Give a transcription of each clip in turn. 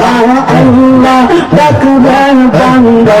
আল্লাহ আল্লাহ ডাকবেন বান্দা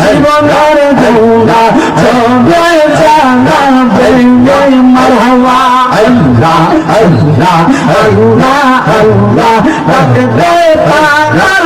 জীবনের দৌড়া চলে জানা বেঙ্গল মারহাওয়া আল্লাহ আল্লাহ আল্লাহ আল্লাহ রাখবে পাগার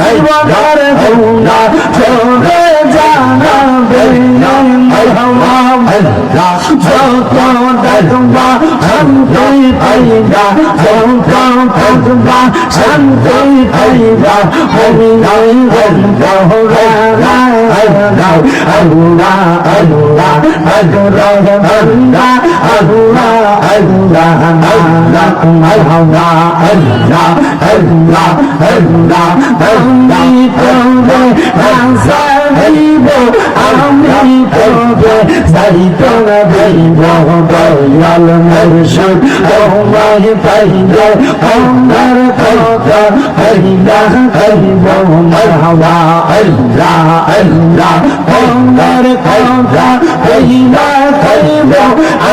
জীবনের দৌড়া চলে জানা বেঙ্গল মারহাওয়া আল্লাহ যত দেখবা শান্তি পাইবা যত দেখবা শান্তি পাইবা হরি নাই গঙ্গা আল্লাহ আল্লাহ আল্লাহ আল্লাহ আল্লাহ আল্লাহ আল্লাহ আল্লাহ আল্লাহ আল্লাহ আল্লাহ আল্লাহ আমি ভাইব আমি তবে যাইব ভাইব দয়াল মুর্শিদ তোমায় পাইব আমার কথা হইলা হইব মরহবা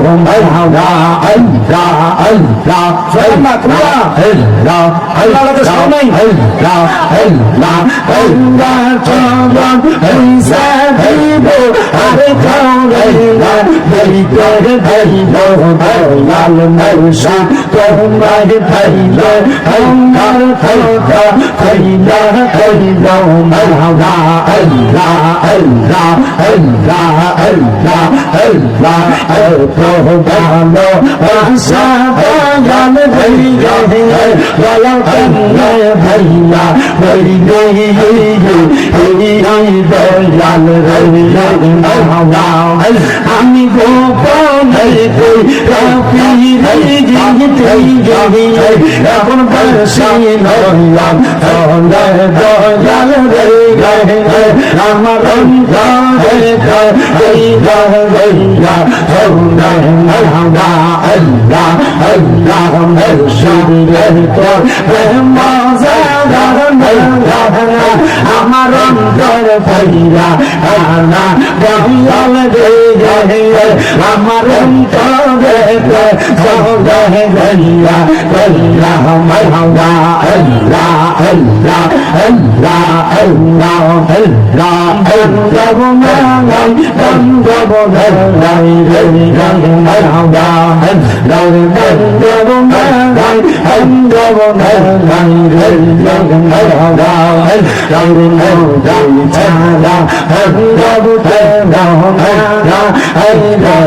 اللهم لا لا لا فلما كنا لا لا لا تسمعين لا لا لا لا تسمعين سبيبو عليك আমার আল্লাহ আল্লাহ আল্লাহ চন্দন ঈশা হইব আর গাওয়াইলা হইব হইব মারহাবা আল্লাহ আল্লাহ আল্লাহ আল্লাহ আল্লাহ আল্লাহ আল্লাহ আমার আল্লাহ है वाला करना भैया बड़ी गई हरी हरी दयाल रवि रवि हमी गोपाल হর কই কাফিরে জিতই আমার lắm có về quê con về mình là mình là mấy hồng đà hình là hình là hình là hình là hình là hình là con má ngày tâm cho con về ngày hình là mấy hồng đà hình là hình là con má ngày hình cho con về ngày hình là mấy hồng đà hình là hình là cha là hình là con về nào hình là hình là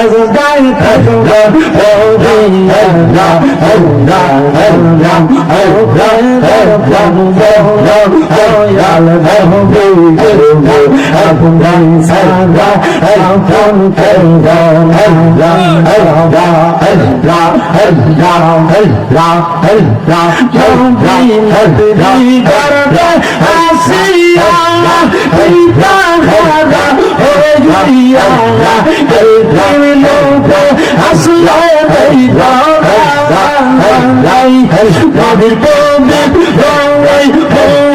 কেন্দ্র আল্লাহ আল্লাহ আল্লাহ আল্লাহ আল্লাহ আল্লাহ জমি মদরি করবে আসিয়া পিতা খাদা ও জুরিয়া এই প্রেম লোক আসলে দেই দাই নবীর পবিত রঙাই ও ও جویا دل لوگ اصلو بیدا لائی ہے بابی بابی بابی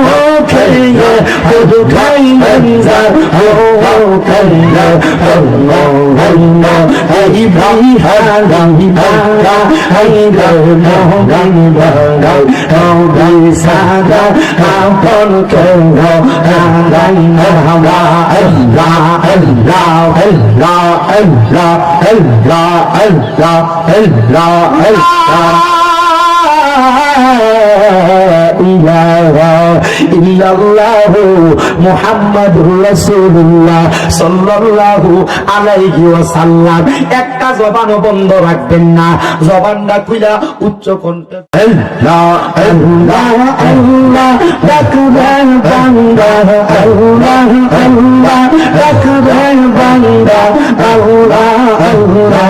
এই ভাই হারাই ভাঙা এই রে মোহগান ভাঙাই ও ভাই সাদা আপন কেন্দ্র হারাই হাওয়া আল্লাহ আল্লাহ আল্লাহ আল্লাহ আল্লাহ আল্লাহ আল্লাহ একটা জবান বন্ধ রাখবেন না জবানটা খুলা উচ্চ কণ্ঠে আল্লাহ ইল্লাল্লাহু মুহাম্মাদুর রাসূলুল্লাহ সাল্লাল্লাহু আলাইহি ওয়াসাল্লাম না জবানটা বান্দা আল্লাহ আল্লাহ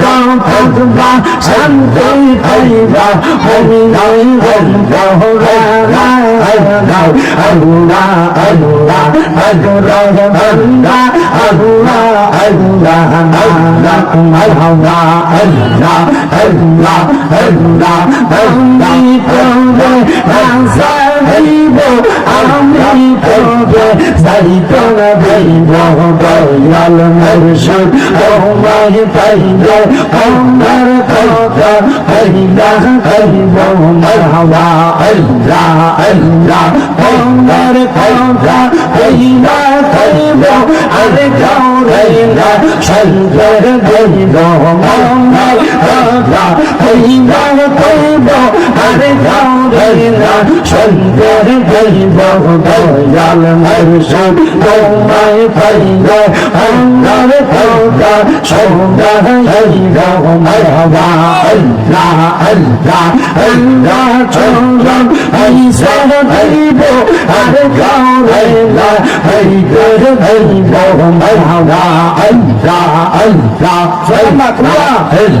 শান্তি পাইবা হরি নাই গঙ্গা আল্লাহ আল্লাহ বন্দার খোঁজা কইলা কইব আর যাও রে চন্দ্র দৈব সন্ধ্যের গরিব দয়াল হর্ষণ তোমায় পাইব অন্নর খোদা সন্ধ্যা হরিব মরবা আল্লাহ আল্লাহ আল্লাহ চন্দ্রম ঐশ্বর হরিব আর গাও রইলা হরিবর হরিব মরবা আল্লাহ আল্লাহ আল্লাহ আল্লাহ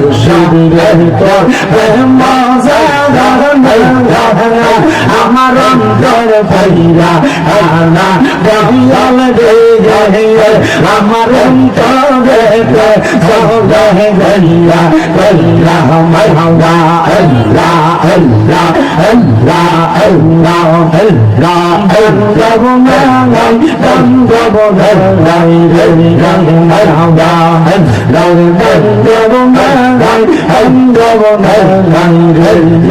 মসজিদ রে তোর মাজার আমার অন্তর ভাইরা আনা বহিয়াল রে জহিয়ে আমার অন্তর সৌদে গলিয়া গলিয়া মহঙ্গা আল্লাহ আল্লাহ আল্লাহ আল্লাহ আল্লাহ গঙ্গব মালাই গঙ্গব গলাই গঙ্গ মহঙ্গা গঙ্গব মালাই গঙ্গব গলাই গঙ্গ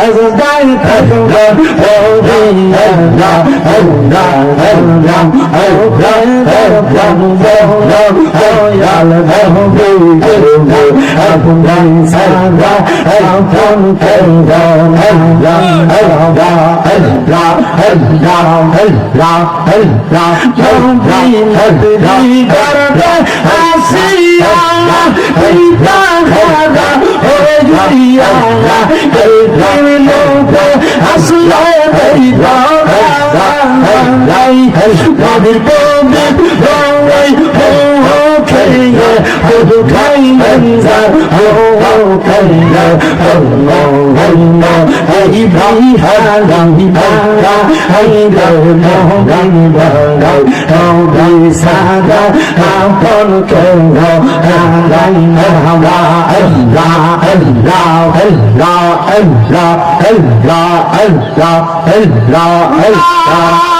সাজদাই থাকবা আসিয়া ديانا قلبي منوبة أصلا بيضانا نبي بومي بومي بوكي خذ كي সাদা আপন কেন্দ্র Allah, Allah, Allah, Allah, Allah,